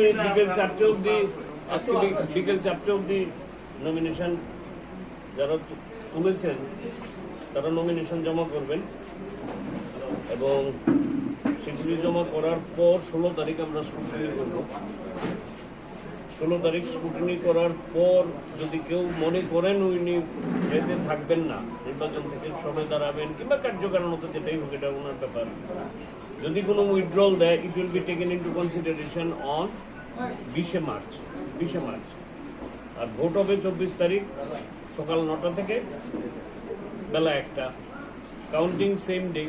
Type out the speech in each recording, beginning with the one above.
আমি বিকেল চারটে অবধি, আজকে বিকেল চারটে অবধি নমিনেশন যারা তুলেছেন, তারা নমিনেশন জমা করবেন। এবং সেগুলি জমা করার পর ষোলো তারিখ আমরা স্কুটিনি করব। ষোলো তারিখ স্কুটিনি করার পর যদি কেউ মনে করেন উনি যেতে থাকবেন না, নির্বাচন থেকে সরে দাঁড়াবেন কিংবা কার্যকারণ কার্যকারণত যেটাই হোক, এটা ওনার ব্যাপার। যদি কোনো উইথড্রল দেয় it will be taken into consideration on বিশে মার্চ বিশে মার্চ। আর ভোট হবে চব্বিশ তারিখ সকাল নটা থেকে বেলা একটা। Counting same day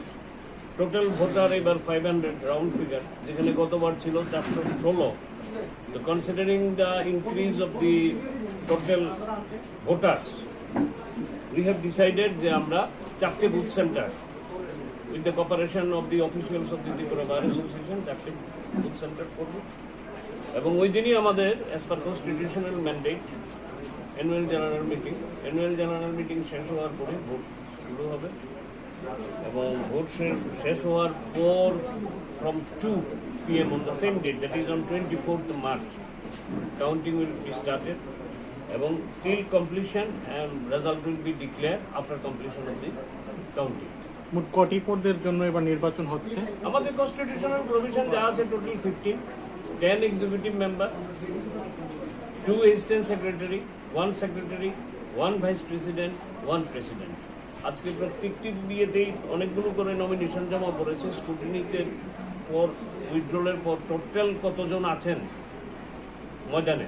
total voter এবার ফাইভ হান্ড্রেড রাউন্ড ফিগার যেখানে গতবার ছিল চারশো ষোলো। তো considering the increase of the total voters we have decided যে আমরা চারটে booth centre with the cooperation of the officials of the Tripura bar association চারটে বুথ সেন্টার করব। এবং ওই দিনই আমাদের as per constitutional mandate annual general meeting annual general meeting শেষ হওয়ার পরে ভোট শুরু হবে। এবং ভোট শেষ হওয়ার পর from to on the same date that is on twenty fourth March counting will be started এবং till completion and result will be declare after completion of the counting মোট কটি পদের জন্য এবার নির্বাচন হচ্ছে? আমাদের কনস্টিটিউশনাল প্রভিশন যা আছে total fifteen ten executive member two assistant secretary one secretary one vice president one president আজকে প্রত্যেকটি বিয়েতেই অনেকগুলো করে নমিনেশন জমা পড়েছে। স্কুটিনিতে পর উইথড্রলের পর টোটাল কতজন আছেন? ময়দানে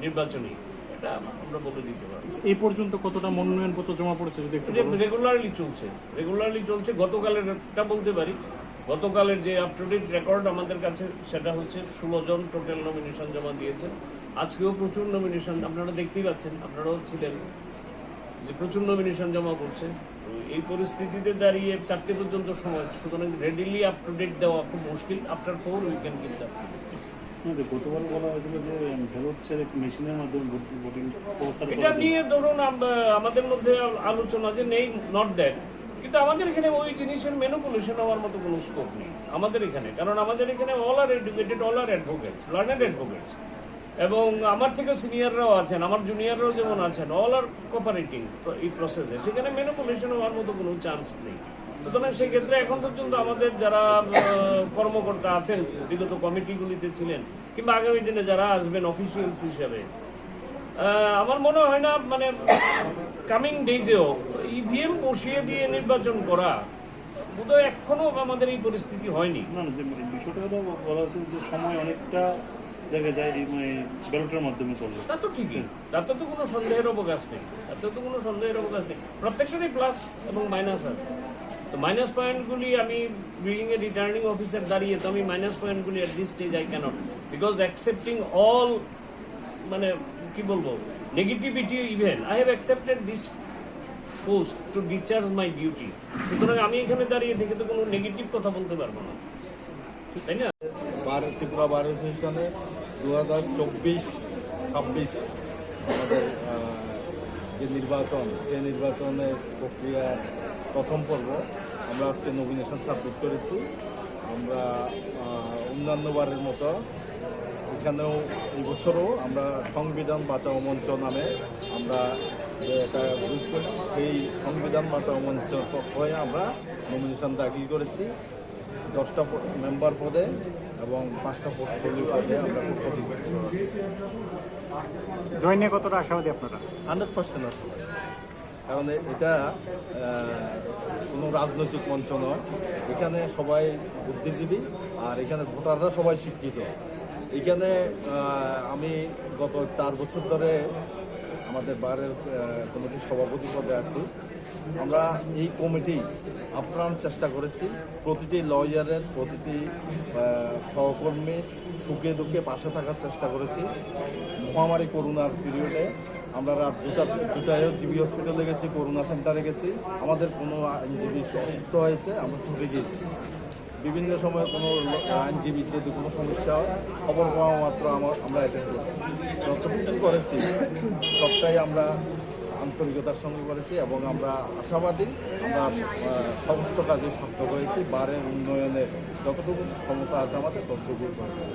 নির্বাচনী। এটা আমরা বলে দিতে পারব। এই পর্যন্ত কতটা মনোনয়নপত্র জমা পড়েছে যদি একটু। রেগুলারলি চলছে। রেগুলারলি চলছে গতকালের একটা বলতে পারি। গতকালের যে আপ টু ডেট রেকর্ড আমাদের কাছে সেটা হচ্ছে ষোলো জন টোটাল নমিনেশন জমা দিয়েছেন। আজকেও প্রচুর নমিনেশন আপনারা দেখতেই পাচ্ছেন আপনারাও ছিলেন। যে প্রচুর নমিনেশন জমা করছে। তো এই পরিস্থিতিতে দাঁড়িয়ে চারটে পর্যন্ত সময় সুতরাং রেডিলি আপ টু ডেট দেওয়া খুব মুশকিল। After four we can give that গতবার বলা হয়েছিল যে ব্যালট ছেড়ে মেশিনের মাধ্যমে ভোটিং এটা নিয়ে ধরুন আম- আমাদের মধ্যে আলোচনা যে নেই নট দ্যাট কিন্তু আমাদের এখানে ওই জিনিসের হওয়ার মতো কোনো স্কোপ নেই। আমাদের এখানে কারণ আমাদের এখানে all are educated all are advocates learned advocates এবং আমার থেকে সিনিয়ররাও আছেন, আমার জুনিয়ররাও যেমন আছেন অল আর কোপারেটিং এই প্রসেসে সেখানে মেনুপুলেশন হওয়ার মতো কোনো চান্স নেই। সুতরাং সেক্ষেত্রে এখন পর্যন্ত আমাদের যারা কর্মকর্তা আছেন, বিগত কমিটিগুলিতে ছিলেন, কিংবা আগামী দিনে যারা আসবেন অফিসিয়ালস হিসাবে আমার মনে হয় না মানে কামিং ডেজেও ইভিএম বসিয়ে দিয়ে নির্বাচন করা, বোধহয় এখনও আমাদের এই পরিস্থিতি হয়নি। না বিষয়টা বলা হচ্ছে যে সময় অনেকটা জায়গায় যায় এই মানে ব্যালটের মাধ্যমে করলে। তা তো ঠিকই। তাতে তো কোনো সন্দেহের অবকাশ নেই। তাতে তো কোনো সন্দেহের অবকাশ নেই। প্রত্যেকটারই প্লাস এবং মাইনাস আছে। তো মাইনাস পয়েন্টগুলি আমি বিল্ডিং এর রিটার্নিং অফিসার দাঁড়িয়ে তো আমি মাইনাস পয়েন্টগুলি at this stage I can't because accepting all মানে কি বলব negativity even I have accepted this post to discharge my duty সুতরাং আমি এখানে দাঁড়িয়ে থেকে তো কোনো নেগেটিভ কথা বলতে পারব না। তাই না? বার ত্রিপুরা বার অ্যাসোসিয়েশনে দু হাজার চব্বিশ, ছাব্বিশ আমাদের যে নির্বাচন, সেই নির্বাচনের প্রক্রিয়ার প্রথম পর্ব। আমরা আজকে নমিনেশন সাবমিট করেছি। আমরা অন্যান্য বারের মতো এখানেও এই বছরও আমরা সংবিধান বাঁচাও মঞ্চ নামে আমরা একটা গ্রুপ করি সেই সংবিধান বাঁচাও মঞ্চ হয়ে আমরা নমিনেশন দাখিল করেছি। দশটা মেম্বার পদে এবং পাঁচটা পোর্টফোলিও পদে আমরা প্রতিযোগিতা জয় নিয়ে কতটা আশাবাদী আপনারা? হান্ড্রেড পার্সেন্ট আসলে কারণ এটা কোনো রাজনৈতিক মঞ্চ নয়। এখানে সবাই বুদ্ধিজীবী, আর এখানে ভোটাররা সবাই শিক্ষিত। এখানে আমি গত চার বছর ধরে আমাদের বারের কমিটির সভাপতি পদে আছি। আমরা এই কমিটি আপ্রাণ চেষ্টা করেছি। প্রতিটি লয়ারের, প্রতিটি সহকর্মী সুখে দুঃখে পাশে থাকার চেষ্টা করেছি। মহামারী করোনার পিরিয়ডে আমরা রাত দুটা দুটায় জিবি হসপিটালে গেছি, করোনা সেন্টারে গেছি। আমাদের কোনো আইনজীবী অসুস্থ হয়েছে, আমরা ছুটে গিয়েছি। বিভিন্ন সময় কোনো আইনজীবীর যদি কোনো সমস্যা হয় খবর পাওয়া মাত্র আমার আমরা অ্যাটেন্ড করেছি। যতটুকু করেছি সবটাই আমরা আন্তরিকতার সঙ্গে করেছি এবং আমরা আশাবাদী আমরা সমস্ত কাজে সার্থক হয়েছি বারের উন্নয়নে যতটুকু ক্ষমতা আছে আমাদের ততটুকু করেছি।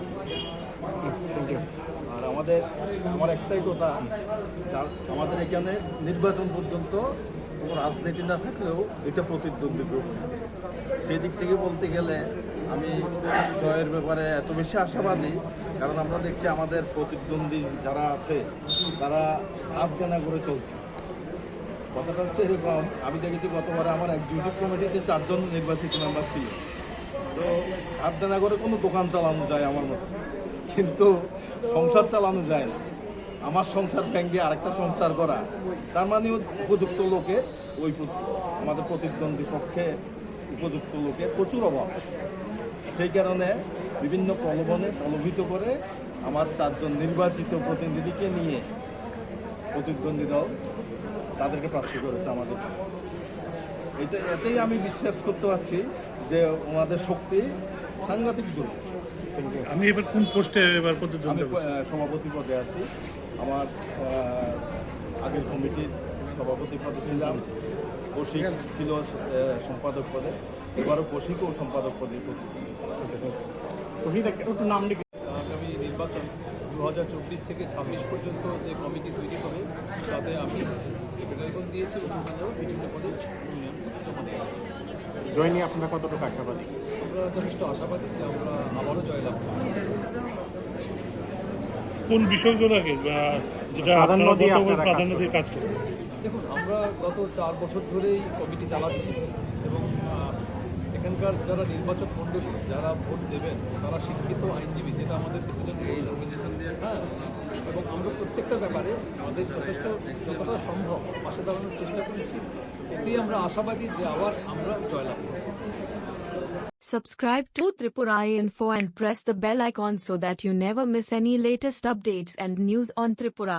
আর আমাদের আমার একটাই কথা যা- আমাদের এখানে নির্বাচন পর্যন্ত কোনো রাজনীতি না থাকলেও এটা প্রতিদ্বন্দ্বী গ্রুপ সেই দিক থেকে বলতে গেলে আমি জয়ের ব্যাপারে এত বেশি আশাবাদী, কারণ আমরা দেখছি আমাদের প্রতিদ্বন্দ্বী যারা আছে, তারা হাত দেনা করে চলছে। কথাটা হচ্ছে এরকম, আমি দেখেছি গতবারে আমার এক্সিকিউটিভ কমিটিতে চারজন নির্বাচিত মেম্বার ছিল। তো হাত দেনা করে কোনো দোকান চালানো যায় আমার মতো। কিন্তু সংসার চালানো যায় না। আমার সংসার ব্যাংকে আরেকটা সংসার করা তার মানে উপযুক্ত লোকের ওই আমাদের প্রতিদ্বন্দ্বী পক্ষে উপযুক্ত লোকের প্রচুর অভাব। সেই কারণে বিভিন্ন প্রলোভনে প্রলোভিত করে আমার চারজন নির্বাচিত প্রতিনিধিকে নিয়ে প্রতিদ্বন্দ্বী দল তাদেরকে প্রাপ্তি করেছে আমাদের। এটা এতেই আমি বিশ্বাস করতে পারছি যে ওনাদের শক্তি সাংঘাতিক দূর আমি এবার কোন পোস্টে এবার প্রতিদ্বন্দ্বিতা করছি সভাপতি পদে আছি। আমার আগের কমিটির সভাপতি পদে ছিলাম। কৌশিক ছিল সম্পাদক পদে। এবারও কৌশিক ও সম্পাদক পদে নাম লিখে আগামী নির্বাচন দু হাজার চব্বিশ থেকে ছাব্বিশ পর্যন্ত যে কমিটি তৈরি হবে তাতে আমি সেক্রেটারি পদ দিয়েছি এবং ওখানেও বিভিন্ন পদে জয় নিয়ে আপনারা কতটুকু আশাবাদী? আমরা যথেষ্ট আশাবাদী যে আমরা আবারও জয়লাভ করব। কোন বিষয়গুলোকে বা যেটা প্রাধান্য আপনারা দিয়ে কাজ প্রাধান্য দিয়ে কাজ করবেন। দেখুন আমরা গত চার বছর ধরেই কমিটি চালাচ্ছি এবং এখানকার যারা নির্বাচক মণ্ডলী যারা ভোট দেবেন তারা শিক্ষিত আইনজীবী যেটা আমাদের প্রেসিডেন্ট হ্যাঁ এবং আমরা প্রত্যেকটা ব্যাপারে আমাদের যথেষ্ট যতটা সম্ভব পাশে দাঁড়ানোর চেষ্টা করেছি এতেই আমরা আশাবাদী যে আবার আমরা জয়লাভ করব Subscribe to Tripura Info and press the bell icon so that you never miss any latest updates and news on Tripura.